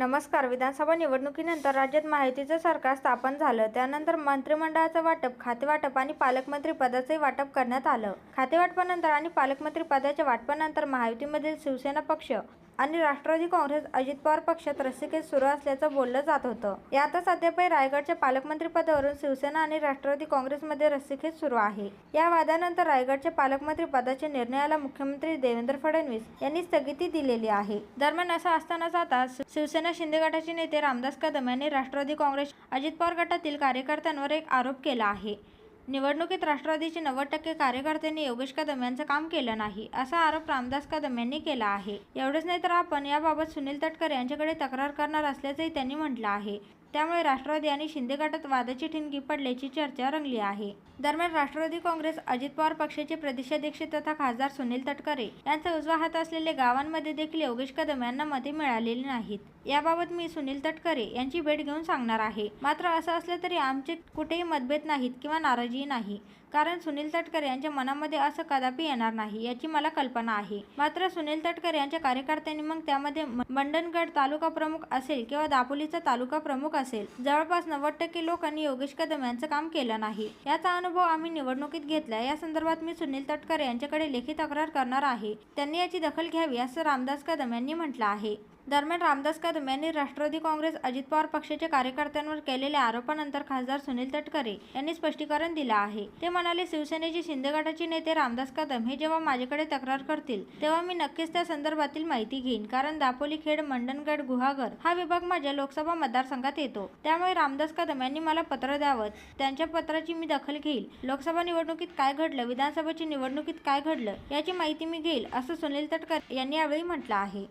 नमस्कार. विधानसभा निवडणुकीनंतर राज्यात माहितीचं सरकार स्थापन झालं. त्यानंतर मंत्रिमंडळाचं वाटप खातेवाटप आणि पालकमंत्री पदाचंही वाटप करण्यात आलं. खातेवाटपानंतर आणि पालकमंत्री पदाच्या वाटपानंतर महायुतीमधील शिवसेना पक्ष आणि राष्ट्रवादी काँग्रेस अजित पवार पक्षात रस्सीखेच सुरू असल्याचं बोललं जात होतं. यातच अद्यापही रायगडच्या पालकमंत्री पदावरून शिवसेना आणि राष्ट्रवादी काँग्रेसमध्ये रस्सीखेच सुरू आहे. या वादानंतर रायगडच्या पालकमंत्री पदाच्या निर्णयाला मुख्यमंत्री देवेंद्र फडणवीस यांनी स्थगिती दिलेली आहे. दरम्यान असं असतानाच आता शिवसेना शिंदे गटाचे नेते रामदास कदम यांनी राष्ट्रवादी काँग्रेस अजित पवार गटातील कार्यकर्त्यांवर एक आरोप केला आहे. निवडणुकीत राष्ट्रवादीचे नव्वद टक्के कार्यकर्त्यांनी योगेश कदम यांचं काम केलं नाही असा आरोप रामदास कदम यांनी केला आहे. एवढंच नाही तर आपण याबाबत सुनील तटकरे यांच्याकडे तक्रार करणार असल्याचंही त्यांनी म्हटलं आहे. त्यामुळे राष्ट्रवादी आणि शिंदे गटात वादाची ठिणगी पडल्याची चर्चा रंगली आहे. दरम्यान राष्ट्रवादी काँग्रेस अजित पवार पक्षाचे प्रदेशाध्यक्ष तथा खासदार सुनील तटकरे यांचा उजवा हात असलेले गावांमध्ये देखील योगेश कदम यांना मते मिळालेली नाहीत. याबाबत मी सुनील तटकरे यांची भेट घेऊन सांगणार आहे. मात्र असं असलं तरी आमचे कुठेही मतभेद नाहीत किंवा नाराजी नाही. कारण सुनील तटकरे यांच्या मनामध्ये असं कदापि येणार नाही याची मला कल्पना आहे. मात्र सुनील तटकरे यांच्या कार्यकर्त्यांनी मग त्यामध्ये मंडणगड तालुका प्रमुख असेल किंवा दापोलीचा तालुका प्रमुख असेल. जवळपास नव्वद टक्के लोकांनी योगेश कदम यांचं काम केलं नाही. याचा अनुभव आम्ही निवडणुकीत घेतला या संदर्भात मी सुनील तटकरे यांच्याकडे लेखी तक्रार करणार आहे. त्यांनी याची दखल घ्यावी असं रामदास कदम यांनी म्हटलं आहे. दरम्यान रामदास कदम यांनी राष्ट्रवादी काँग्रेस अजित पवार पक्षाच्या कार्यकर्त्यांवर केलेल्या आरोपानंतर खासदार सुनील तटकरे यांनी स्पष्टीकरण दिलं आहे. ते म्हणाले शिवसेनेचे शिंदे गटाचे नेते रामदास कदम हे जेव्हा माझ्याकडे तक्रार करतील तेव्हा मी नक्कीच त्या संदर्भातील माहिती घेईन. कारण दापोली खेड मंडणगड गुहागर हा विभाग माझ्या लोकसभा मतदारसंघात येतो. त्यामुळे रामदास कदम यांनी मला पत्र द्यावं. त्यांच्या पत्राची मी दखल घेईल. लोकसभा निवडणुकीत काय घडलं? विधानसभेच्या निवडणुकीत काय घडलं? याची माहिती मी घेईल असं सुनील तटकरे यांनी यावेळी म्हटलं आहे.